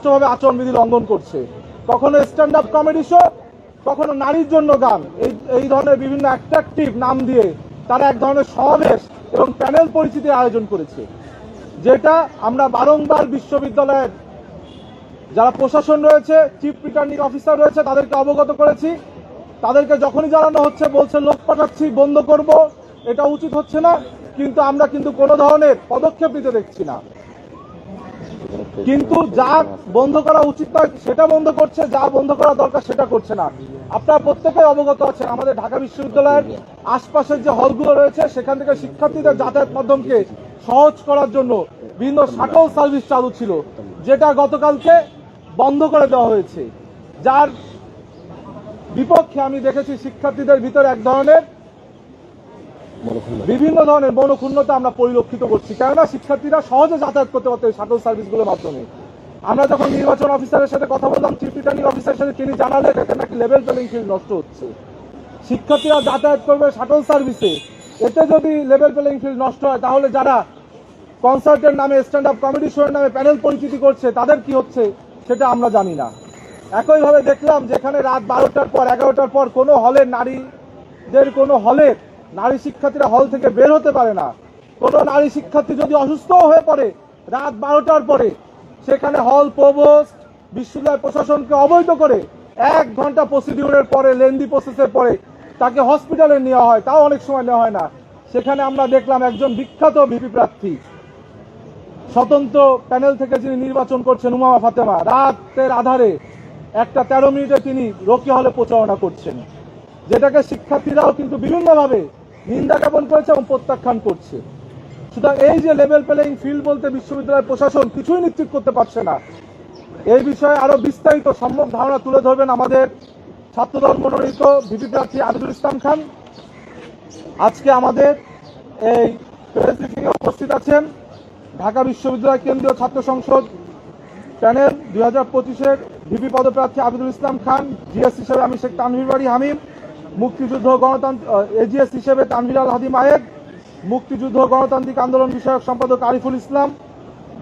স্পষ্টভাবে আচরণবিধি লঙ্ঘন করছে। কখনো স্ট্যান্ড আপ কমেডি শো কখনো নারীর জন্য গান। এই এই ধরনের বিভিন্ন অ্যাট্রাকটিভ নাম দিয়ে তারা এক ধরনের সমাবেশ এবং প্যানেল পরিচিতি আয়োজন করেছে। যেটা আমরা বারংবার বিশ্ববিদ্যালয়ের যারা প্রশাসন রয়েছে চিফ রিটার্নিং অফিসার রয়েছে, তাদেরকে অবগত করেছি। তাদেরকে যখনই জানানো হচ্ছে, বলছে, লোক পাঠাচ্ছি, বন্ধ করব। এটা উচিত হচ্ছে না। কিন্তু আমরা কিন্তু কোনো ধরনের পদক্ষেপ নিতে দেখছি না। কিন্তু যা বন্ধ করা উচিত নয়, সেটা বন্ধ করছে, যা বন্ধ করা দরকার সেটা করছে না। আপনারা প্রত্যেকেই অবগত আছেন, আমাদের ঢাকা বিশ্ববিদ্যালয়ের আশপাশের যে হলগুলো রয়েছে, সেখান থেকে শিক্ষার্থীদের যাতায়াত মাধ্যমকে সহজ করার জন্য বিভিন্ন শাটল সার্ভিস চালু ছিল, যেটা গতকালকে বন্ধ করে দেওয়া হয়েছে। যার বিপক্ষে আমি দেখেছি শিক্ষার্থীদের ভিতরে এক ধরনের বিভিন্ন ধরনের মনোক্ষুণ্ণতা আমরা পরিলক্ষিত করছি। কেননা শিক্ষার্থীরা সহজে যাতায়াত করতে পারতো শাটল সার্ভিসগুলোর মাধ্যমে। আমরা যখন নির্বাচন অফিসারের সাথে কথা বললাম চিফ রিটার্নিং অফিসারের সাথে তিনি জানালেন এখানে নাকি লেভেল প্লেইং ফিল্ড নষ্ট হচ্ছে। শিক্ষার্থীরা যাতায়াত করবে শাটল সার্ভিসে। এতে যদি লেভেল প্লেইং ফিল্ড নষ্ট হয়, তাহলে যারা কনসার্টের নামে স্ট্যান্ড আপ কমেডি শোয়ের নামে প্যানেল পরিচিতি করছে, তাদের কি হচ্ছে, সেটা আমরা জানি না। একইভাবে দেখলাম যেখানে রাত বারোটার পর, এগারোটার পর কোনো হলের নারীদের কোনো হলের নারী শিক্ষার্থীরা হল থেকে বের হতে পারে না। কোনো নারী শিক্ষার্থী যদি অসুস্থ হয়ে পড়ে রাত বারোটার পরে, সেখানে হল প্রবোস্ট, বিশ্ববিদ্যালয় প্রশাসনকে অবৈধ করে এক ঘণ্টা প্রসিডিউরের পরে, লেন্দি প্রসেসের পরে তাকে হসপিটালে নেওয়া হয়, তাও অনেক সময় নেওয়া হয় না। সেখানে আমরা দেখলাম একজন বিখ্যাত ভিপি প্রার্থী। স্বতন্ত্র প্যানেল থেকে যিনি নির্বাচন করছেন, উমামা ফাতেমা, রাতের আধারে একটা তেরো মিনিটে তিনি রকি হলে প্রচারণা করছেন। যেটাকে শিক্ষার্থীরাও কিন্তু বিভিন্নভাবে নিন্দা জ্ঞাপন করেছে এবং প্রত্যাখ্যান করছে। সুতরাং এই যে লেভেল প্লেইং ফিল্ড বলতে বিশ্ববিদ্যালয় প্রশাসন কিছুই নিশ্চিত করতে পারছে না। এই বিষয়ে আরও বিস্তারিত সম্যক ধারণা তুলে ধরবেন আমাদের ছাত্রদল মনোনীত ভিপি প্রার্থী আবিদুল ইসলাম খান। আজকে আমাদের এই প্রেস উপস্থিত আছেন ঢাকা বিশ্ববিদ্যালয় কেন্দ্রীয় ছাত্র সংসদ প্যানেল দুই হাজার পঁচিশের ভিপি পদপ্রার্থী আবিদুল ইসলাম খান, জিএস হিসেবে আমি শেখ তানভীর বাড়ি, হামিম। মুক্তিযুদ্ধ গণতন্ত্র এজিএস হিসেবে তানভীর আল আয়েদ মুক্তিযুদ্ধ গণতান্ত্রিক আন্দোলন বিষয়ক সম্পাদক আরিফুল ইসলাম,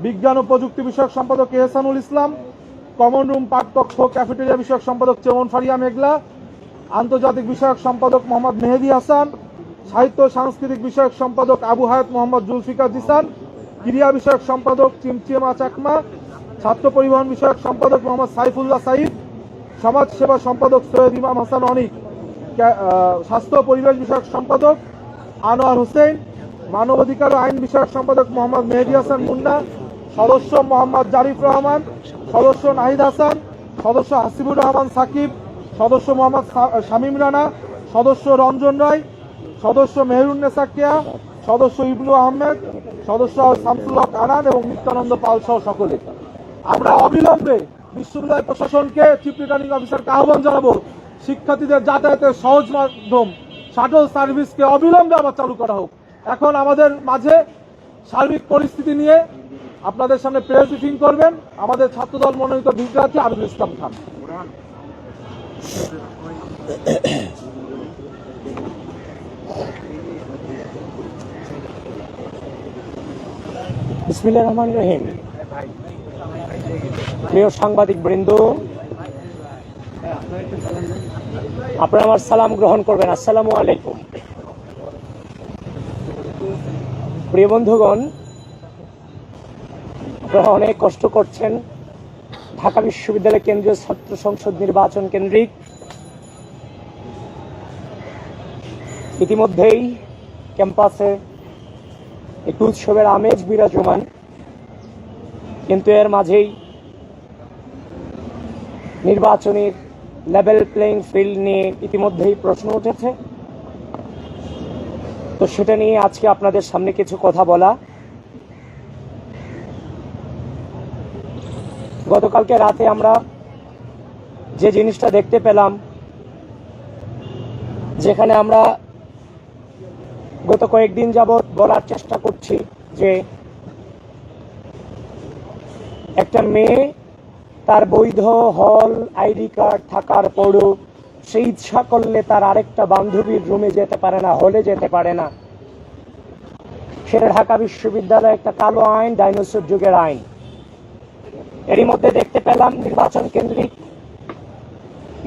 বিজ্ঞান ও প্রযুক্তি বিষয়ক সম্পাদক এহসানুল ইসলাম কমন রুম পাঠকক্ষ ক্যাফেটেরিয়া বিষয়ক সম্পাদক চেমন ফারিয়া মেঘলা, আন্তর্জাতিক বিষয়ক সম্পাদক মোহাম্মদ মেহেদি হাসান, সাহিত্য সাংস্কৃতিক বিষয়ক সম্পাদক আবু হায়াত মোহাম্মদ জুলফিকার জিসান, ক্রীড়া বিষয়ক সম্পাদক চিমচিমা চাকমা, ছাত্র পরিবহন বিষয়ক সম্পাদক মোহাম্মদ সাইফুল্লাহ সাইদ সমাজ সেবা সম্পাদক সৈয়দ ইমাম হাসান অনিক। স্বাস্থ্য পরিবেশ বিষয়ক সম্পাদক আনোয়ার হোসেন মানবাধিকার আইন বিষয়ক সম্পাদক মোহাম্মদ মেহেদি হাসান মুন্না সদস্য মোহাম্মদ জারিফ রহমান, সদস্য নাহিদ হাসান, সদস্য হাসিবুর রহমান সাকিব, সদস্য মোহাম্মদ শামীম রানা, সদস্য রঞ্জন রায়, সদস্য মেহরুন্নেসা কেয়া, সদস্য ইবলু আহমেদ, সদস্য শামসুল হক আনান এবং নিত্যানন্দ পাল সহ সকলে। আমরা অবিলম্বে বিশ্ববিদ্যালয় প্রশাসনকে চিফ রিটার্নিং অফিসারকে আহ্বান জানাব। শিক্ষার্থীদের যাতায়াতের সহজ মাধ্যম শাটল সার্ভিসকে অবিলম্বে আবার চালু করা হোক। এখন আমাদের মাঝে সার্বিক পরিস্থিতি নিয়ে আপনাদের সামনে প্রেস ব্রিফিং করবেন। আমাদের ছাত্রদল মনোনীত বিদ্যার্থী আবিদুল ইসলাম খান। রহমান রহিম। প্রিয় সাংবাদিক বৃন্দ আপনারা আমার সালাম গ্রহণ করবেন। আসসালামু আলাইকুম। প্রিয় বন্ধুগণ, আপনারা অনেক কষ্ট করছেন। ঢাকা বিশ্ববিদ্যালয় কেন্দ্রীয় ছাত্র সংসদ নির্বাচন কেন্দ্রিক। ইতিমধ্যেই ক্যাম্পাসে একটু উৎসবের আমেজ বিরাজমান। কিন্তু এর মাঝেই নির্বাচনের লেভেল প্লেইং ফিল্ড নিয়ে ইতিমধ্যেই প্রশ্ন উঠেছে। তো সেটা নিয়ে আজকে আপনাদের সামনে কিছু কথা বলা। গতকালকে রাতে আমরা যে জিনিসটা দেখতে পেলাম, যেখানে আমরা গত কয়েকদিন যাবৎ বলার চেষ্টা করছি যে একটা মেয়ে তার বৈধ হল আইডি কার্ড থাকার পরও সে ইচ্ছা করলে তার আরেকটা বান্ধবীর রুমে যেতে পারে না, হলে যেতে পারে না। সেটা ঢাকা বিশ্ববিদ্যালয় একটা কালো আইন, ডাইনোসর যুগের আইন। এরই মধ্যে দেখতে পেলাম নির্বাচন কেন্দ্রিক।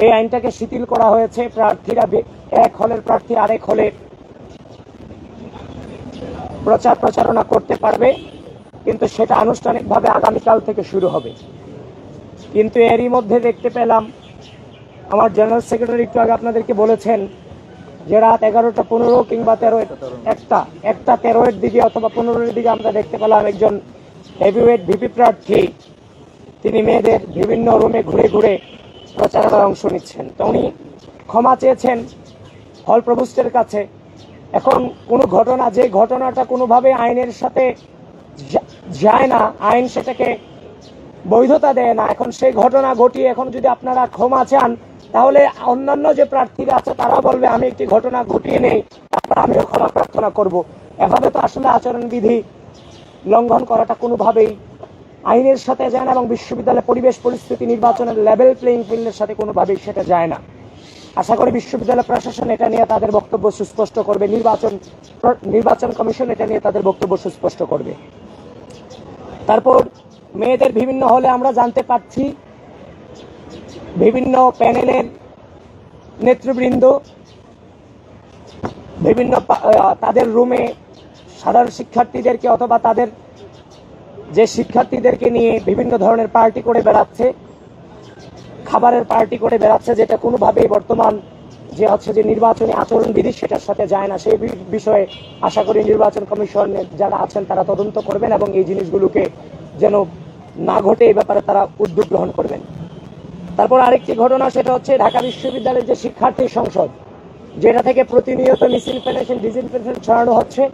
এই আইনটাকে শিথিল করা হয়েছে প্রার্থীরা এক হলের প্রার্থী আরেক হলে। প্রচার প্রচারণা করতে পারবে, কিন্তু সেটা আনুষ্ঠানিকভাবে আগামীকাল থেকে শুরু হবে। কিন্তু এরই মধ্যে দেখতে পেলাম, আমার জেনারেল সেক্রেটারি একটু আগে আপনাদেরকে বলেছেন যে রাত এগারোটা পনেরো কিংবা তেরো, একটা একটা তেরোয়ের দিকে অথবা পনেরোর দিকে আমরা দেখতে পেলাম একজন হেভিওয়েট ভিপি প্রার্থী। তিনি মেয়েদের বিভিন্ন রুমে ঘুরে ঘুরে প্রচারণায় অংশ নিচ্ছেন। তো উনি ক্ষমা চেয়েছেন হল প্রভুষ্টের কাছে। এখন কোনো ঘটনা, যে ঘটনাটা কোনোভাবে আইনের সাথে যায় না, আইন সেটাকে বৈধতা দেয় না। এখন সেই ঘটনা ঘটিয়ে এখন যদি আপনারা ক্ষমা চান, তাহলে অন্যান্য যে প্রার্থীরা আছে, তারা বলবে, আমি একটি ঘটনা ঘটিয়ে নেই, তারপর আমিও ক্ষমা প্রার্থনা করব। এভাবে তো আসলে আচরণবিধি লঙ্ঘন করাটা কোনোভাবেই আইনের সাথে যায় না এবং বিশ্ববিদ্যালয়ের পরিবেশ পরিস্থিতি নির্বাচনের লেভেল প্লেইং ফিল্ডের সাথে কোনোভাবেই সেটা যায় না। আশা করি বিশ্ববিদ্যালয় প্রশাসন এটা নিয়ে তাদের বক্তব্য সুস্পষ্ট করবে। নির্বাচন নির্বাচন কমিশন এটা নিয়ে তাদের বক্তব্য সুস্পষ্ট করবে। তারপর মেয়েদের বিভিন্ন হলে আমরা জানতে পারছি। বিভিন্ন প্যানেলের নেতৃবৃন্দ, বিভিন্ন তাদের রুমে সাধারণ শিক্ষার্থীদেরকে অথবা তাদের যে শিক্ষার্থীদেরকে নিয়ে বিভিন্ন ধরনের পার্টি করে বেড়াচ্ছে, খাবারের পার্টি করে বেড়াচ্ছে, যেটা কোনোভাবেই বর্তমান যে হচ্ছে যে নির্বাচনী আচরণ বিধি সেটার সাথে যায় না। সেই বিষয়ে আশা করি নির্বাচন কমিশনের যারা আছেন তারা তদন্ত করবেন এবং এই জিনিসগুলোকে যেন না ঘটে এই ব্যাপারে তারা উদ্যোগ গ্রহণ করবেন। তারপর আরেকটি ঘটনা, সেটা হচ্ছে ঢাকা বিশ্ববিদ্যালয়ের যে শিক্ষার্থী সংসদ, যেটা থেকে প্রতিনিয়ত মিসইনফরমেশন ডিসইনফরমেশন ছড়ানো হচ্ছে।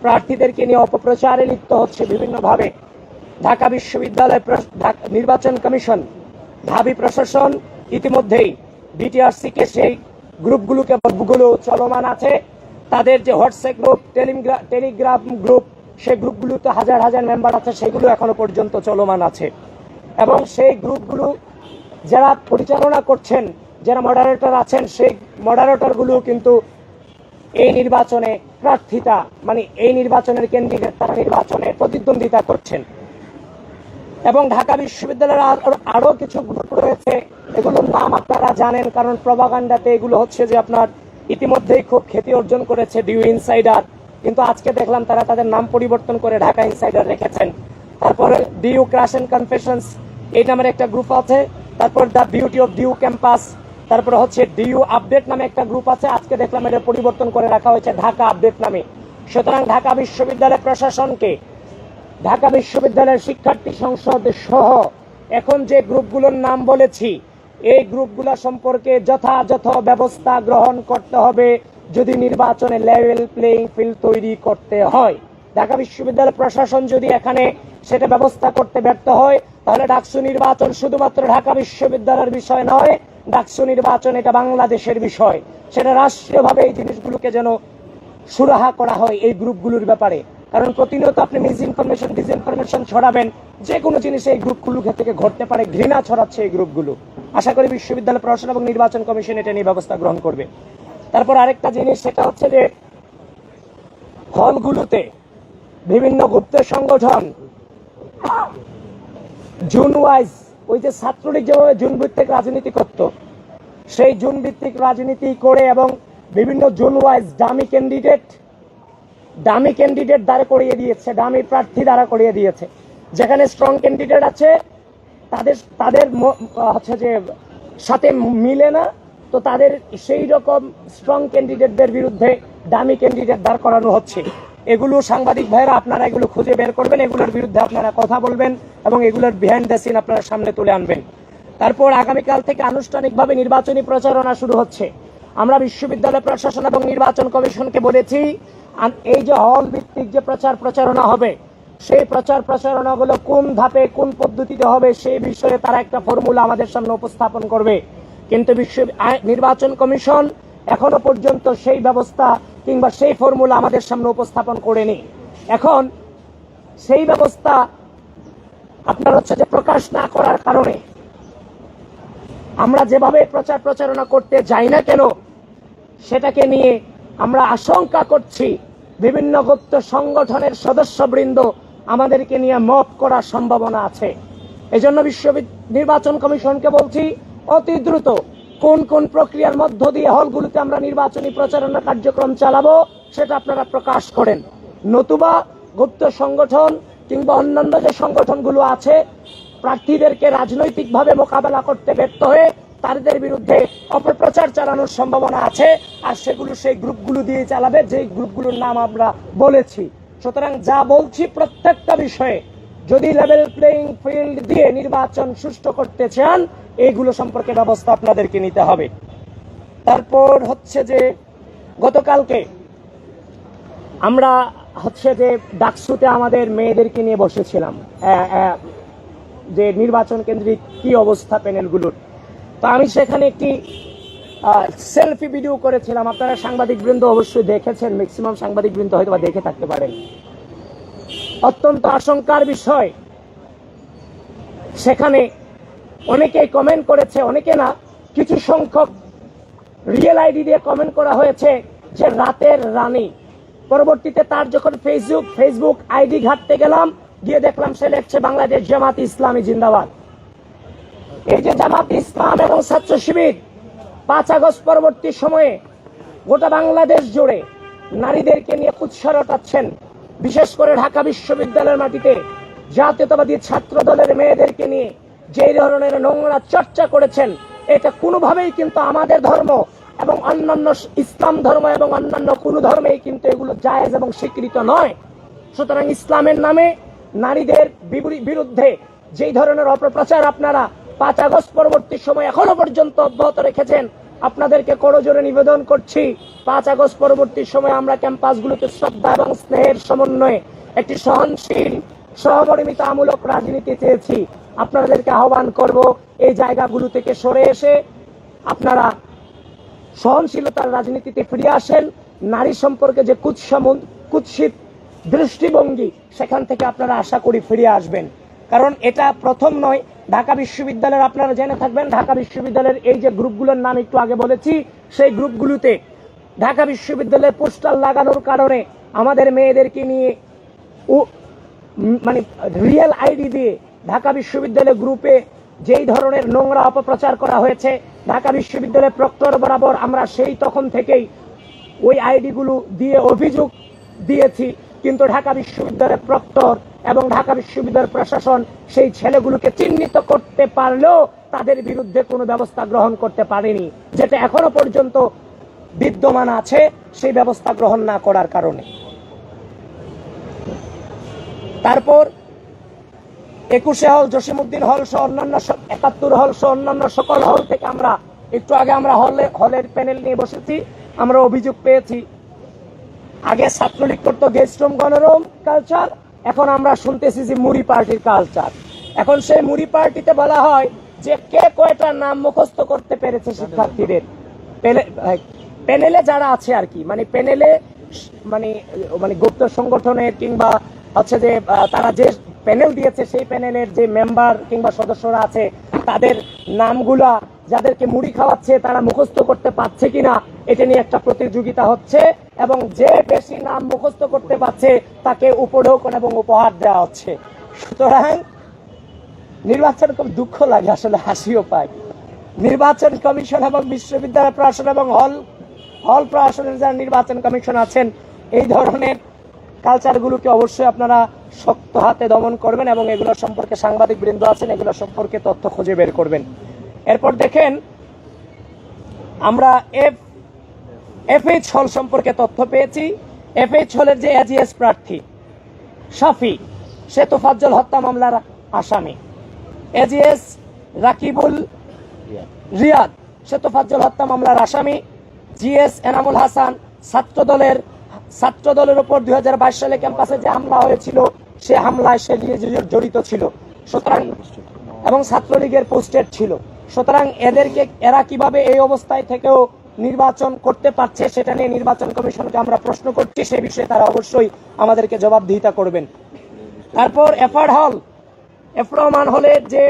প্রার্থীদেরকে নিয়ে অপপ্রচারে লিপ্ত হচ্ছে বিভিন্নভাবে। ঢাকা বিশ্ববিদ্যালয় নির্বাচন কমিশন, ঢাবি প্রশাসন, ইতিমধ্যেই বিটিআরসিকে সেই গ্রুপগুলোকে গুলো চলমান আছে। তাদের যে WhatsApp group, Telegram- Telegram group সেই গ্রুপগুলোতে হাজার হাজার মেম্বার আছে, সেগুলো এখনও পর্যন্ত চলমান আছে। এবং সেই গ্রুপগুলো যারা পরিচালনা করছেন, যারা মডারেটর আছেন, সেই মডারেটরগুলো কিন্তু এই নির্বাচনে প্রার্থিতা মানে এই নির্বাচনের ক্যান্ডিডেট তারা নির্বাচনে প্রতিদ্বন্দ্বিতা করছেন। এবং ঢাকা বিশ্ববিদ্যালয়ের আরো- আরও কিছু গ্রুপ রয়েছে, এগুলোর নাম আপনারা জানেন, কারণ প্রভাকাণ্ডাতে এগুলো হচ্ছে যে আপনার ইতিমধ্যেই খুব খ্যাতি অর্জন করেছে ডিউ ইনসাইডার কিন্তু আজকে দেখলাম তারা তাদের নাম পরিবর্তন করে ঢাকা ইনসাইডার রেখেছেন। তারপরে ডিউ ক্রাশ এন্ড কনফেশনস এই নামের একটা গ্রুপ আছে। তারপর the beauty of DU campus তারপরে হচ্ছে ডিউ আপডেট নামে একটা গ্রুপ আছে। আজকে দেখলাম এটা পরিবর্তন করে রাখা হয়েছে ঢাকা আপডেট নামে। সুতরাং ঢাকা বিশ্ববিদ্যালয় প্রশাসনকে, ঢাকা বিশ্ববিদ্যালয়ের শিক্ষার্থী সংসদ সহ এখন যে গ্রুপগুলোর নাম বলেছি, এই গ্রুপগুলো সম্পর্কে যথাযথ ব্যবস্থা গ্রহণ করতে হবে। যদি নির্বাচনে লেভেল প্লেইং ফিল্ড তৈরি করতে হয়। ঢাকা বিশ্ববিদ্যালয় প্রশাসন যদি এখানে সেটা ব্যবস্থা করতে ব্যর্থ হয়, তাহলে ডাকসু নির্বাচন শুধুমাত্র ঢাকা বিশ্ববিদ্যালয়ের বিষয় নয়, ডাকসু নির্বাচন এটা বাংলাদেশের বিষয়। সেটা রাষ্ট্রীয়ভাবে এই জিনিসগুলোকে যেন সুরাহা করা হয় এই গ্রুপগুলোর ব্যাপারে। কারণ প্রতিনিয়ত আপনি মিস ইনফরমেশন ডিসইনফরমেশন ছড়াবেন যে কোনো জিনিস এই গ্রুপগুলো থেকে ঘটতে পারে, ঘৃণা ছড়াচ্ছে এই গ্রুপগুলো। আশা করি বিশ্ববিদ্যালয় প্রশাসন এবং নির্বাচন কমিশন এটা নিয়ে ব্যবস্থা গ্রহণ করবে। তারপর আরেকটা জিনিস, সেটা হচ্ছে যে হলগুলোতে বিভিন্ন গুপ্ত সংগঠন, জুন ওয়াইজ, ওই যে ছাত্রলীগ যেভাবে জুন ভিত্তিক রাজনীতি করত, সেই জুন ভিত্তিক রাজনীতি করে এবং বিভিন্ন zone wise dummy candidate dummy candidate দাঁড়া করিয়ে দিয়েছে, দামি প্রার্থী দাঁড়া করিয়ে দিয়েছে। যেখানে স্ট্রং ক্যান্ডিডেট আছে, তাদের তাদের হচ্ছে যে সাথে মিলে না তো তাদের সেই রকম স্ট্রং ক্যান্ডিডেটদের বিরুদ্ধে দামি ক্যান্ডিডেট দাঁড় করানো হচ্ছে। এগুলো সাংবাদিক ভাইরা আপনারা এগুলো খুঁজে বের করবেন, এগুলোর বিরুদ্ধে আপনারা কথা বলবেন এবং এগুলোর বিহাইন্ড দ্য সিন আপনারা সামনে তুলে আনবেন। তারপর আগামীকাল থেকে আনুষ্ঠানিকভাবে নির্বাচনী প্রচারণা শুরু হচ্ছে। আমরা বিশ্ববিদ্যালয় প্রশাসন এবং নির্বাচন কমিশনকে বলেছি এই যে হল ভিত্তিক যে প্রচার প্রচারণা হবে, সেই প্রচার প্রচারণাগুলো কোন ধাপে কোন পদ্ধতিতে হবে সেই বিষয়ে তারা একটা ফর্মুলা আমাদের সামনে উপস্থাপন করবে। কিন্তু বিশ্ব নির্বাচন কমিশন এখনও পর্যন্ত সেই ব্যবস্থা কিংবা সেই ফর্মুলা আমাদের সামনে উপস্থাপন করেনি। এখন সেই ব্যবস্থা আপনার হচ্ছে যে প্রকাশ না করার কারণে আমরা যেভাবে প্রচার প্রচারণা করতে যাই না কেন, সেটাকে নিয়ে আমরা আশঙ্কা করছি বিভিন্ন গুপ্ত সংগঠনের সদস্যবৃন্দ আমাদেরকে নিয়ে মপ করার সম্ভাবনা আছে। এজন্য জন্য বিশ্ববিদ- নির্বাচন কমিশনকে বলছি অতি দ্রুত কোন কোন প্রক্রিয়ার মধ্য দিয়ে হলগুলোতে আমরা নির্বাচনী প্রচারণা কার্যক্রম চালাবো সেটা আপনারা প্রকাশ করেন। নতুবা গুপ্ত সংগঠন কিংবা অন্যান্য যে সংগঠনগুলো আছে, প্রার্থীদেরকে রাজনৈতিকভাবে মোকাবেলা করতে ব্যর্থ হয়ে তাদের বিরুদ্ধে অপপ্রচার চালানোর সম্ভাবনা আছে আর সেগুলো সেই গ্রুপগুলো দিয়ে চালাবে যে গ্রুপগুলোর নাম আমরা বলেছি। সুতরাং যা বলছি প্রত্যেকটা বিষয়ে যদি লেভেল প্লেইং ফিল্ড দিয়ে নির্বাচন সুষ্ঠু করতে চান এইগুলো সম্পর্কে ব্যবস্থা আপনাদেরকে নিতে হবে। তারপর হচ্ছে যে গতকালকে আমরা হচ্ছে যে ডাকসুতে আমাদের মেয়েদেরকে নিয়ে বসেছিলাম। যে নির্বাচন কেন্দ্রিক কি অবস্থা প্যানেলগুলোর। তো আমি সেখানে একটি সেলফি ভিডিও করেছিলাম। আপনারা সাংবাদিক বৃন্দ অবশ্যই দেখেছেন ম্যাক্সিমাম সাংবাদিক বৃন্দ হয়তো দেখে থাকতে পারেন। অত্যন্ত আশঙ্কার বিষয়, সেখানে অনেকেই কমেন্ট করেছে, অনেকে না, কিছু সংখ্যক রিয়েল আইডি দিয়ে কমেন্ট করা হয়েছে যে রাতের রানী। পরবর্তীতে তার যখন ফেসবুক ফেসবুক আইডি ঘাটতে গেলাম, গিয়ে দেখলাম সে লেখছে বাংলাদেশ জামাত ইসলামী জিন্দাবাদ। এই যে জামাত ইসলাম এবং ছাত্র শিবির, পাঁচ আগস্ট পরবর্তী সময়ে গোটা বাংলাদেশ জুড়ে নারীদেরকে নিয়ে কুৎসা রটাচ্ছেন। বিশেষ করে ঢাকা বিশ্ববিদ্যালয়ের মাটিতে জাতীয়তাবাদী ছাত্র দলের মেয়েদেরকে নিয়ে যে ধরনের নোংরা চর্চা করেছেন, এটা কোনোভাবেই কিন্তু আমাদের ধর্ম এবং অন্যান্য ইসলাম ধর্ম এবং অন্যান্য কোনো ধর্মেই কিন্তু এগুলো জায়েজ এবং স্বীকৃত নয়। সুতরাং ইসলামের নামে নারীদের বিরুদ্ধে যেই ধরনের অপপ্রচার আপনারা পাঁচ আগস্ট পরবর্তী সময় এখনও পর্যন্ত অব্যাহত রেখেছেন, আপনাদেরকে করজোরে নিবেদন করছি, পাঁচ আগস্ট পরবর্তী সময় আমরা ক্যাম্পাসগুলোতে শ্রদ্ধা এবং স্নেহের সমন্বয়ে একটি সহনশীল, সহমর্মিতামূলক রাজনীতি চেয়েছি। আপনাদেরকে আহ্বান করব, এই জায়গাগুলো থেকে সরে এসে আপনারা সহনশীলতার রাজনীতিতে ফিরে আসেন। নারী সম্পর্কে যে কুৎসম কুৎসিত দৃষ্টিভঙ্গি, সেখান থেকে আপনারা আশা করি ফিরে আসবেন। কারণ এটা প্রথম নয়, ঢাকা বিশ্ববিদ্যালয়ের আপনারা জেনে থাকবেন, ঢাকা বিশ্ববিদ্যালয়ের এই যে গ্রুপগুলোর নাম একটু আগে বলেছি, সেই গ্রুপগুলোতে ঢাকা বিশ্ববিদ্যালয়ে পোস্টার লাগানোর কারণে আমাদের মেয়েদেরকে নিয়ে মানে রিয়েল আইডি দিয়ে ঢাকা বিশ্ববিদ্যালয় গ্রুপে যেই ধরনের নোংরা অপপ্রচার করা হয়েছে, ঢাকা বিশ্ববিদ্যালয় প্রক্টর বরাবর আমরা সেই তখন থেকেই ওই আইডিগুলো দিয়ে অভিযোগ দিয়েছি। কিন্তু ঢাকা বিশ্ববিদ্যালয়ের প্রক্টর এবং ঢাকা বিশ্ববিদ্যালয়ের প্রশাসন সেই ছেলেগুলোকে চিহ্নিত করতে পারলেও তাদের বিরুদ্ধে কোনো ব্যবস্থা গ্রহণ করতে পারেনি। যেটা এখনও পর্যন্ত বিদ্যমান আছে, সেই ব্যবস্থা গ্রহণ না করার কারণে। তারপর একুশে হল জসিমুদ্দিন হল সহ অন্যান্য একাত্তর হল সহ অন্যান্য সকল হল থেকে আমরা একটু আগে আমরা হলে, হলের প্যানেল নিয়ে বসেছি। আমরা অভিযোগ পেয়েছি। আগে ছাত্রলীগ করতো গেস্ট রুম, গণরুম কালচার এখন আমরা শুনতেছি যে মুড়ি পার্টির কালচার এখন সেই মুড়ি পার্টিতে বলা হয় যে কে কয়টা নাম মুখস্থ করতে পেরেছে শিক্ষার্থীদের। প্যানেলে যারা আছে আর কি মানে প্যানেলে মানে মানে গুপ্ত সংগঠনের কিংবা হচ্ছে যে তারা যে প্যানেল দিয়েছে সেই প্যানেলের যে মেম্বার কিংবা সদস্যরা আছে, তাদের নামগুলা যাদেরকে মুড়ি খাওয়াচ্ছে, তারা মুখস্থ করতে পারছে কিনা, এটা নিয়ে একটা প্রতিযোগিতা হচ্ছে এবং যে বেশি নাম মুখস্থ করতে পারছে, তাকে উপঢৌকন এবং উপহার দেওয়া হচ্ছে। সুতরাং নির্বাচন খুব দুঃখ লাগে, আসলে হাসিও পায়। নির্বাচন কমিশন এবং বিশ্ববিদ্যালয় প্রশাসন এবং হল হল প্রশাসনের যারা নির্বাচন কমিশন আছেন, এই ধরনের কালচারগুলোকে অবশ্যই আপনারা শক্ত হাতে দমন করবেন এবং এগুলো সম্পর্কে সাংবাদিক বৃন্দ আছেন এগুলো সম্পর্কে তথ্য খুঁজে বের করবেন। এরপর দেখেন, আমরা এফ এফএইচ হল সম্পর্কে তথ্য পেয়েছি। এফএইচ হলের যে এজিএস প্রার্থী, শাফি, সে তোফাজ্জল হত্যা মামলার আসামি। এজিএস রাকিবুল রিয়াদ, সে তোফাজ্জল হত্যা মামলার আসামি। জিএস এনামুল হাসান ছাত্র দলের ছাত্র দলের উপর দুই হাজার বাইশ সালে ক্যাম্পাসে যে হামলা হয়েছিল সে হামলায় সে জড়িত ছিল। সুতরাং এবং ছাত্রলীগের পোস্টেড ছিল। সুতরাং এদেরকে এরা কীভাবে এই অবস্থায় থেকেও নির্বাচন করতে পারছে সেটা নিয়ে নির্বাচন কমিশনকে আমরা প্রশ্ন করছি, সে বিষয়ে তারা অবশ্যই আমাদেরকে জবাবদিহিতা করবেন। তারপর এফার হল। এফ রহমান হলের যে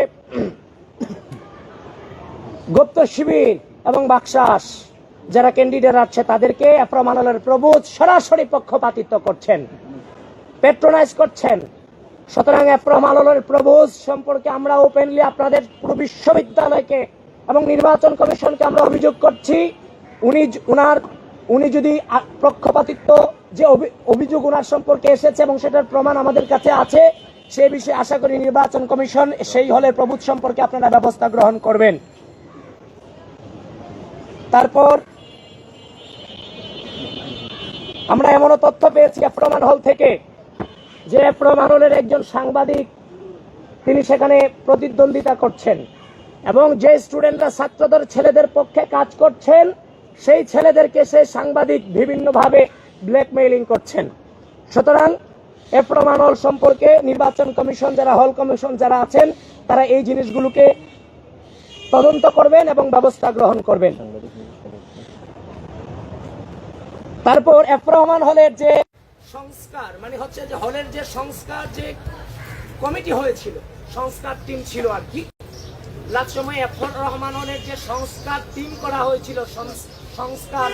গুপ্ত শিবির এবং বাকশাস, যারা ক্যান্ডিডেট আছে তাদেরকে এফ রহমান হলের প্রবোধ সরাসরি পক্ষপাতিত্ব করছেন। পেট্রোনাইজ করছেন। সুতরাং এফরহমান আলমের প্রবোজ সম্পর্কে আমরা ওপেনলি আপনাদের পুরো বিশ্ববিদ্যালয়কে এবং নির্বাচন কমিশনকে আমরা অভিযোগ করছি। উনি উনার, উনি যদি পক্ষপাতিত্ব যে অভি- অভিযোগ ওনার সম্পর্কে এসেছে এবং সেটার প্রমাণ আমাদের কাছে আছে, সে বিষয়ে আশা করি নির্বাচন কমিশন সেই হলে প্রভূত সম্পর্কে আপনারা ব্যবস্থা গ্রহণ করবেন। তারপর আমরা এমনও তথ্য পেয়েছি প্রমাণ হল থেকে যে প্রমাণ হলের একজন সাংবাদিক, তিনি সেখানে প্রতিদ্বন্দ্বিতা করছেন এবং যে স্টুডেন্টরা ছাত্রদের ছেলেদের পক্ষে কাজ করছেন, সেই ছেলেদেরকে সেই সাংবাদিক বিভিন্নভাবে ব্ল্যাকমেইলিং করছেন। সুতরাং এ প্রমাণ হল সম্পর্কে নির্বাচন কমিশন যারা, হল কমিশন যারা আছেন, তারা এই জিনিসগুলোকে তদন্ত করবেন এবং ব্যবস্থা গ্রহণ করবেন। তারপর এফ রহমান হলের যে সংস্কার মানে হচ্ছে যে হলের যে সংস্কার যে কমিটি হয়েছিল, সংস্কার টিম ছিল আর কি। লাস্ট সময় এফ রহমান হলের যে সংস্কার টিম করা হয়েছিল সংস- সংস্কার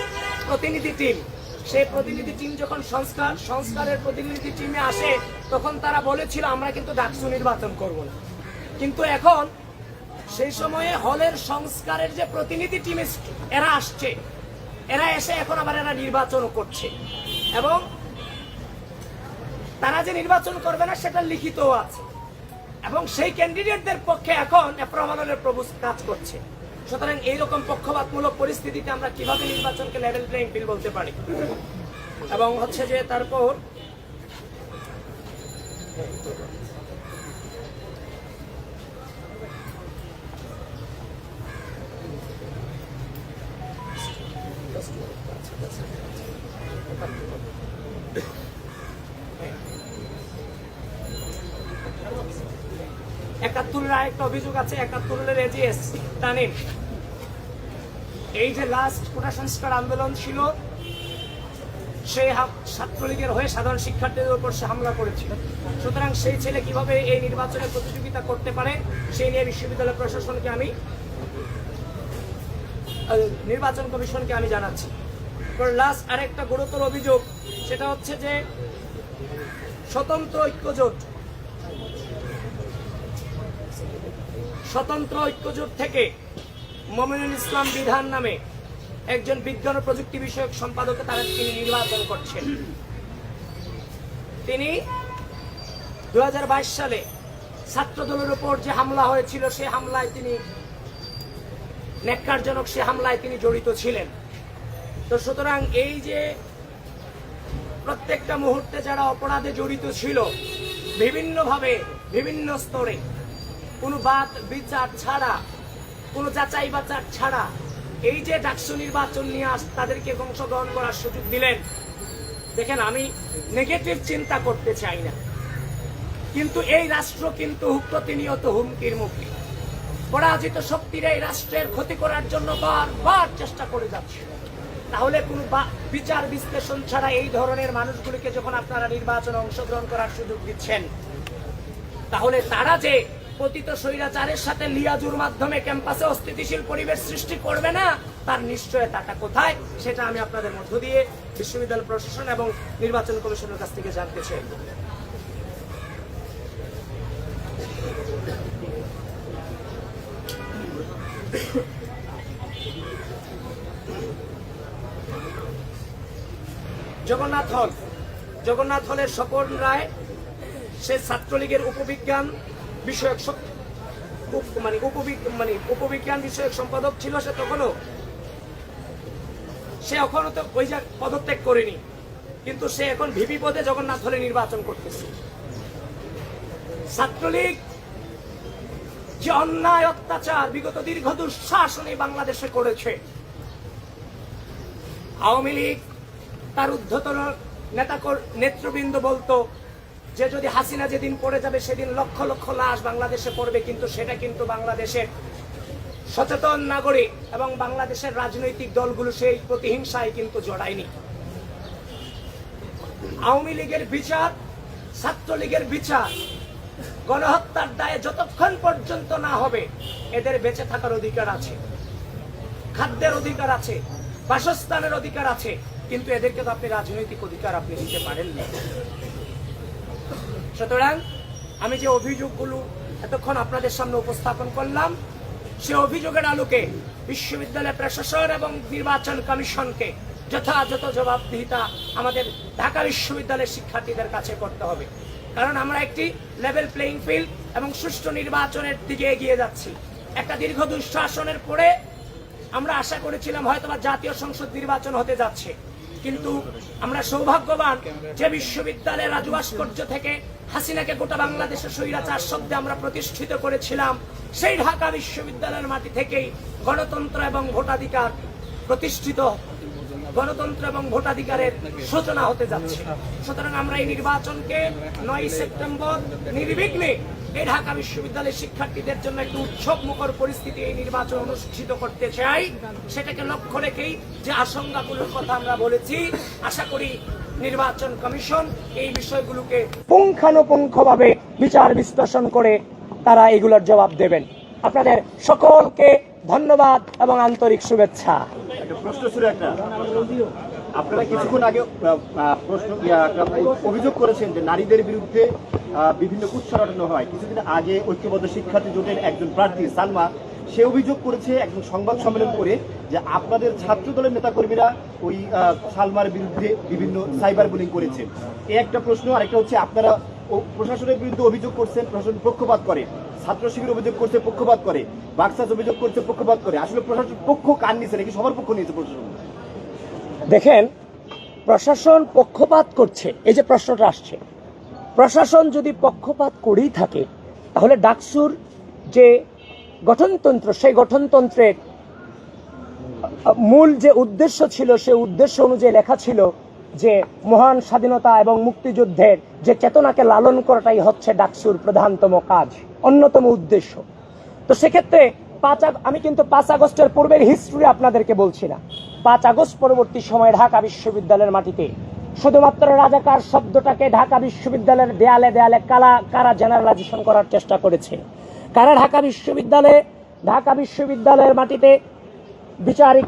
প্রতিনিধি টিম, সেই প্রতিনিধি টিম যখন সংস্কার, সংস্কারের প্রতিনিধি টিমে আসে, তখন তারা বলেছিল, আমরা কিন্তু ডাকসু নির্বাচন করব না। কিন্তু এখন সেই সময়ে হলের সংস্কারের যে প্রতিনিধি টিম এরা আসছে, এরা এসে এখন আবার এরা নির্বাচনও করছে। এবং তারা যে নির্বাচন করবে না, সেটা লিখিতও আছে। এবং সেই ক্যান্ডিডেটদের পক্ষে এখন প্রমাণনের প্রভু কাজ করছে। সুতরাং এইরকম পক্ষপাতমূলক পরিস্থিতিতে আমরা কীভাবে নির্বাচনকে লেভেল প্লেইং ফিল বলতে পারি? এবং হচ্ছে যে তারপর আরেকটা অভিযোগ আছে একাত্তরের এজিএস তানিম এই যে লাস্ট কোটা সংস্কার আন্দোলন ছিল হা- ছাত্রলীগের হয়ে সাধারণ শিক্ষার্থীদের উপর সে হামলা করেছিল। সুতরাং সেই ছেলে কীভাবে এই নির্বাচনে প্রতিযোগিতা করতে পারে, সেই নিয়ে বিশ্ববিদ্যালয় প্রশাসনকে আমি নির্বাচন কমিশনকে আমি জানাচ্ছি। লাস্ট আরেকটা গুরুতর অভিযোগ, সেটা হচ্ছে যে স্বতন্ত্র ঐক্যজোট স্বতন্ত্র ঐক্যজোট থেকে মমিনুল ইসলাম বিধান নামে একজন বিজ্ঞান ও প্রযুক্তি বিষয়ক সম্পাদকে তারা তিনি নির্বাচন করছেন। তিনি দু হাজার বাইশ সালে ছাত্রদলের উপর যে হামলা হয়েছিল, সে হামলায় তিনি ন্যাক্কারজনক সে হামলায় তিনি জড়িত ছিলেন। তো সুতরাং এই যে প্রত্যেকটা মুহূর্তে যারা অপরাধে জড়িত ছিল, বিভিন্নভাবে, বিভিন্ন স্তরে কোনো বাদ, বিচার ছাড়া, কোনো যাচাই বাচার ছাড়া এই যে ডাকসু নির্বাচন নিয়ে আস, তাদেরকে অংশগ্রহণ করার সুযোগ দিলেন। দেখেন, আমি নেগেটিভ চিন্তা করতে চাই না। কিন্তু এই রাষ্ট্র কিন্তু প্রতিনিয়ত হুমকির মুখে। পরাজিত শক্তির এই রাষ্ট্রের ক্ষতি করার জন্য বারবার চেষ্টা করে যাচ্ছে। তাহলে কোনো বিচার বিশ্লেষণ ছাড়া এই ধরনের মানুষগুলিকে যখন আপনারা নির্বাচনে অংশগ্রহণ করার সুযোগ দিচ্ছেন, তাহলে তারা যে পতিত স্বৈরাচারের সাথে লিয়াজুর মাধ্যমে ক্যাম্পাসে অস্থিতিশীল পরিবেশ সৃষ্টি করবে না? তার নিশ্চয়তাটা কোথায়? সেটা আমি আপনাদের মধ্য দিয়ে বিশ্ববিদ্যালয় প্রশাসন এবং নির্বাচন কমিশনের কাছ থেকে জানতে চাই। জগন্নাথ হল। জগন্নাথ হলের স্বপন রায় সে ছাত্রলীগের উপবিজ্ঞান বিষয়ক মানে মানে উপবিজ্ঞান বিষয়ক সম্পাদক ছিল সে তখনও। সে এখনও তো ওই পদত্যাগ করেনি। কিন্তু সে এখন ভিপি পদে জগন্নাথ হলে নির্বাচন করতেছে। ছাত্রলীগ, যে অন্যায় অত্যাচার বিগত দীর্ঘ দুঃশাসন বাংলাদেশে করেছে। আওয়ামী লীগ তার ঊর্ধ্বতন নেতা নেতৃবৃন্দ বলতো যে যদি হাসিনা যেদিন পড়ে যাবে, সেদিন লক্ষ লক্ষ লাশ বাংলাদেশে পড়বে, কিন্তু সেটা কিন্তু বাংলাদেশের সচেতন নাগরিক এবং বাংলাদেশের রাজনৈতিক দলগুলো সেই প্রতিহিংসায় কিন্তু জড়ায়নি। আওয়ামী লীগের বিচার, ছাত্রলীগের বিচার, গণহত্যার দায়ে যতক্ষণ পর্যন্ত না হবে, এদের বেঁচে থাকার অধিকার আছে। খাদ্যের অধিকার আছে, বাসস্থানের অধিকার আছে, কিন্তু এদেরকে তো আপনি রাজনৈতিক অধিকার আপনি দিতে পারেন না সুতরাং আমি যে অভিযোগগুলো এতক্ষণ আপনাদের সামনে উপস্থাপন করলাম, সে অভিযোগের আলোকে বিশ্ববিদ্যালয় প্রশাসন এবং নির্বাচন কমিশনকে যথাযথ জবাবদিহিতা আমাদের ঢাকা বিশ্ববিদ্যালয়ের শিক্ষার্থীদের কাছে করতে হবে। কারণ আমরা একটি লেভেল প্লেইং ফিল্ড এবং সুষ্ঠু নির্বাচনের দিকে এগিয়ে যাচ্ছি। একটা দীর্ঘ দুঃশাসনের পরে আমরা আশা করেছিলাম হয়তোবা জাতীয় সংসদ নির্বাচন হতে যাচ্ছে। কিন্তু আমরা সৌভাগ্যবান যে বিশ্ববিদ্যালয়ের রাজু ভাস্কর্য থেকে হাসিনাকে গোটা বাংলাদেশের স্বৈরাচার শব্দে আমরা প্রতিষ্ঠিত করেছিলাম, সেই ঢাকা বিশ্ববিদ্যালয়ের মাটি থেকেই গণতন্ত্র এবং ভোটাধিকার প্রতিষ্ঠিত, গণতন্ত্র এবং ভোটাধিকারের সূচনা হতে যাচ্ছে। সুতরাং আমরা এই নির্বাচনকে নয় সেপ্টেম্বর নির্বিঘ্নে এই ঢাকা বিশ্ববিদ্যালয়ের শিক্ষার্থীদের জন্য একটি উৎসব মুখর পরিস্থিতি এই নির্বাচন অনুষ্ঠিত করতে চাই। সেটাকে লক্ষ্য রেখেই যে আশঙ্কাগুলোর কথা আমরা বলেছি, আশা করি নির্বাচন কমিশন এই বিষয়গুলোকে পুঙ্খানুপুঙ্খভাবে বিচার বিশ্লেষণ করে তারা এগুলোর জবাব দেবেন। আপনাদের সকলকে ধন্যবাদ এবং আন্তরিক শুভেচ্ছা। একটা প্রশ্ন ছিল একটা। আপনারা কিছুক্ষণ আগে প্রশ্ন অভিযোগ করেছেন যে নারীদের বিরুদ্ধে আহ, বিভিন্ন কুৎসা রটানো হয়। কিছুদিন আগে ঐক্যবদ্ধ শিক্ষার্থী জোটের একজন প্রার্থী সালমা সে অভিযোগ করেছে, একজন সংবাদ সম্মেলন করে, যে আপনাদের ছাত্র দলের নেতাকর্মীরা ওই সালমার বিরুদ্ধে বিভিন্ন সাইবার বুলিং করেছে। এই একটা প্রশ্ন, আরেকটা হচ্ছে আপনারা প্রশাসনের বিরুদ্ধে অভিযোগ করছেন, প্রশাসন পক্ষপাত করে। ছাত্র শিবির অভিযোগ করছে, পক্ষপাত করে। বাক্সাস অভিযোগ করছে, পক্ষপাত করে। আসলে প্রশাসন পক্ষ কান নিছে নাকি? সবার পক্ষ নিয়েছে প্রশাসন। দেখেন, প্রশাসন পক্ষপাত করছে। এই যে প্রশ্নটা আসছে, প্রশাসন যদি পক্ষপাত করেই থাকে, তাহলে ডাকসুর যে গঠনতন্ত্র, সেই গঠনতন্ত্রের মূল যে উদ্দেশ্য ছিল সে উদ্দেশ্য অনুযায়ী লেখা ছিল যে মহান স্বাধীনতা এবং মুক্তিযুদ্ধের যে চেতনাকে লালন করাটাই হচ্ছে ডাকসুর প্রধানতম কাজ, অন্যতম উদ্দেশ্য। তো সেক্ষেত্রে পাঁচ আমি কিন্তু পাঁচ আগস্টের পূর্বের হিস্ট্রি আপনাদেরকে বলছি না। পাঁচ আগস্ট পরবর্তী সময়ে ঢাকা বিশ্ববিদ্যালয়ের মাটিতে শুধুমাত্র রাজাকার শব্দটাকে ঢাকা বিশ্ববিদ্যালয়ের দেয়ালে দেয়ালে কালা কারা জেনারেলাইজেশন করার চেষ্টা করেছে। কারা ঢাকা বিশ্ববিদ্যালয়ে, ঢাকা বিশ্ববিদ্যালয়ের মাটিতে বিচারিক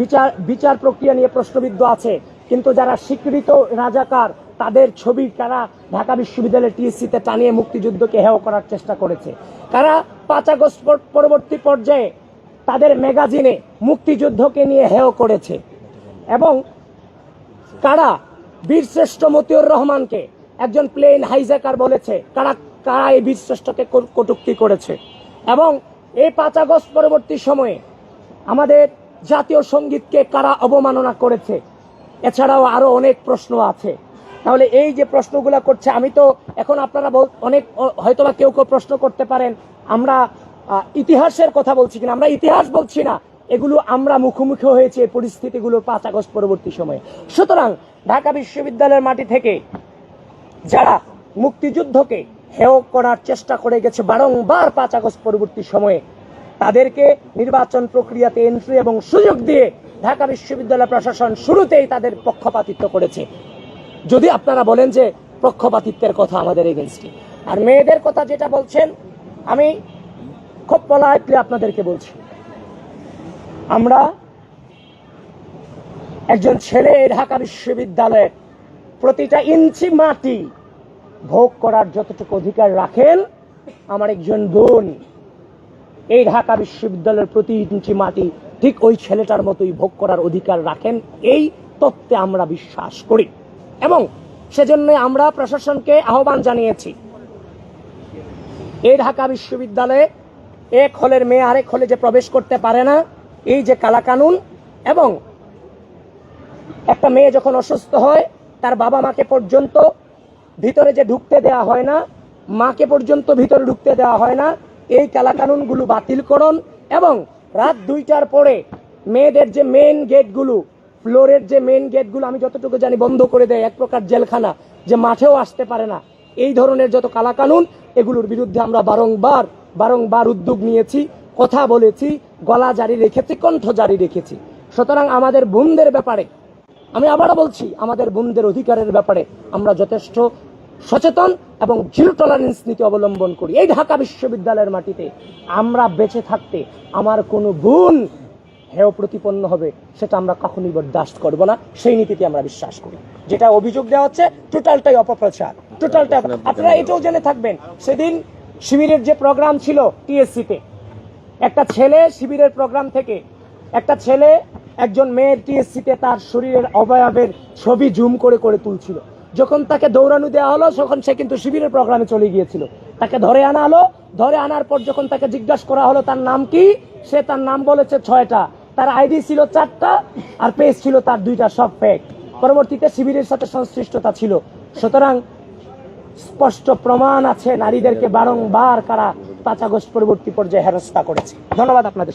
বিচার বিচার প্রক্রিয়া নিয়ে প্রশ্নবিদ্ধ আছে। কিন্তু যারা স্বীকৃত রাজাকার, তাদের ছবি কারা ঢাকা বিশ্ববিদ্যালয়ের টিএসসিতে টানিয়ে মুক্তিযুদ্ধকে হেয় করার চেষ্টা করেছে। কারা পাঁচ আগস্ট পরবর্তী পর্যায়ে তাদের ম্যাগাজিনে মুক্তিযুদ্ধকে নিয়ে হেয় করেছে? এবং কারা বীরশ্রেষ্ঠ মতিউর রহমানকে একজন প্লেন হাইজ্যাকার বলেছে? কারা কারা এই কটু- কটূক্তি করেছে। এবং এই পাঁচ আগস্ট পরবর্তী সময়ে আমাদের জাতীয় সঙ্গীতকে কারা অবমাননা করেছে? এছাড়াও আরও অনেক প্রশ্ন আছে। তাহলে এই যে প্রশ্নগুলো করছে, আমি তো এখন আপনারা অনেক হয়তোবা কেউ কেউ প্রশ্ন করতে পারেন। আমরা ইতিহাসের কথা বলছি কিনা? আমরা ইতিহাস বলছি না। এগুলো আমরা মুখোমুখি হয়েছে এই পরিস্থিতিগুলো পাঁচ আগস্ট পরবর্তী সময়ে। সুতরাং ঢাকা বিশ্ববিদ্যালয়ের মাটি থেকে যারা মুক্তিযুদ্ধকে হেয় করার চেষ্টা করে গেছে বারংবার পাঁচ আগস্ট পরবর্তী সময়ে। তাদেরকে নির্বাচন প্রক্রিয়াতে এন্ট্রি এবং সুযোগ দিয়ে ঢাকা বিশ্ববিদ্যালয় প্রশাসন শুরুতেই তাদের পক্ষপাতিত্ব করেছে। যদি আপনারা বলেন যে পক্ষপাতিত্বের কথা আমাদের এগেনস্টে আর মেয়েদের কথা যেটা বলছেন, আমি খুব পলাইটলি আপনাদেরকে বলছি। আমরা একজন ছেলে ঢাকা বিশ্ববিদ্যালয়ের প্রতিটা ইঞ্চি মাটি ভোগ করার যতটুকু অধিকার রাখেন, আমার একজন বোন এই ঢাকা বিশ্ববিদ্যালয়ের প্রতি ইঞ্চি মাটি ঠিক ওই ছেলেটার মতোই ভোগ করার অধিকার রাখেন, এই তত্ত্বে আমরা বিশ্বাস করি। এবং সেজন্য আমরা প্রশাসনকে আহ্বান জানিয়েছি। এই ঢাকা বিশ্ববিদ্যালয়ে এক হলের মেয়ে আরেক হলে যে প্রবেশ করতে পারে না, এই যে কালাকানুন এবং একটা মেয়ে যখন অসুস্থ হয়, তার বাবা মাকে পর্যন্ত ভিতরে যে ঢুকতে দেওয়া হয় না, মাকে পর্যন্ত ভিতরে ঢুকতে দেওয়া হয় না, এই কালাকানুনগুলো বাতিল করুন এবং রাত দুইটার পরে মেয়েদের যে মেন গেটগুলো ফ্লোরের যে মেন গেটগুলো আমি যতটুকু জানি বন্ধ করে দেয় এক প্রকার জেলখানা, যে মাঠেও আসতে পারে না। এই ধরনের যত কালাকানুন, এগুলোর বিরুদ্ধে আমরা বারংবার বারংবার উদ্যোগ নিয়েছি, কথা বলেছি, গলা জারি রেখেছি, কণ্ঠ জারি রেখেছি। সুতরাং আমাদের বোনদের ব্যাপারে, আমি আবারও বলছি, আমাদের বোনদের অধিকারের ব্যাপারে আমরা যথেষ্ট সচেতন এবং জিরো টলারেন্স নীতি অবলম্বন করি। এই ঢাকা বিশ্ববিদ্যালয়ের মাটিতে আমরা বেঁচে থাকতে আমার কোনো বোন হেয় প্রতিপন্ন হবে সেটা আমরা কখনই বরদাস্ত করব না। সেই নীতিতে আমরা বিশ্বাস করি। যেটা অভিযোগ দেওয়া হচ্ছে টোটালটাই অপপ্রচার। টোটালটা আপনারা এটাও জেনে থাকবেন সেদিন শিবিরের যে প্রোগ্রাম ছিল টিএসসিতে একটা ছেলে শিবিরের প্রোগ্রাম থেকে একটা ছেলে একজন মেয়ের টিএসসিতে তার শরীরের অবয়বের ছবি জুম করে করে তুলছিল। যখন তাকে দৌড়ানো দেওয়া হলো, তখন সে কিন্তু শিবিরের প্রোগ্রামে চলে গিয়েছিল। তাকে ধরে আনা হলো। ধরে আনার পর যখন তাকে জিজ্ঞাসা করা হলো, তার নাম কি? সে তার নাম বলেছে ছয়টা। তার আইডি ছিল চারটা, আর পেজ ছিল তার দুইটা, সব ফেক পরবর্তীতে শিবিরের সাথে সংশ্লিষ্টতা ছিল। সুতরাং স্পষ্ট প্রমাণ আছে, নারীদেরকে বারংবার কারা পাঁচ আগস্ট পরবর্তী পর্যায়ে হেনস্থা করেছে। ধন্যবাদ আপনাদের।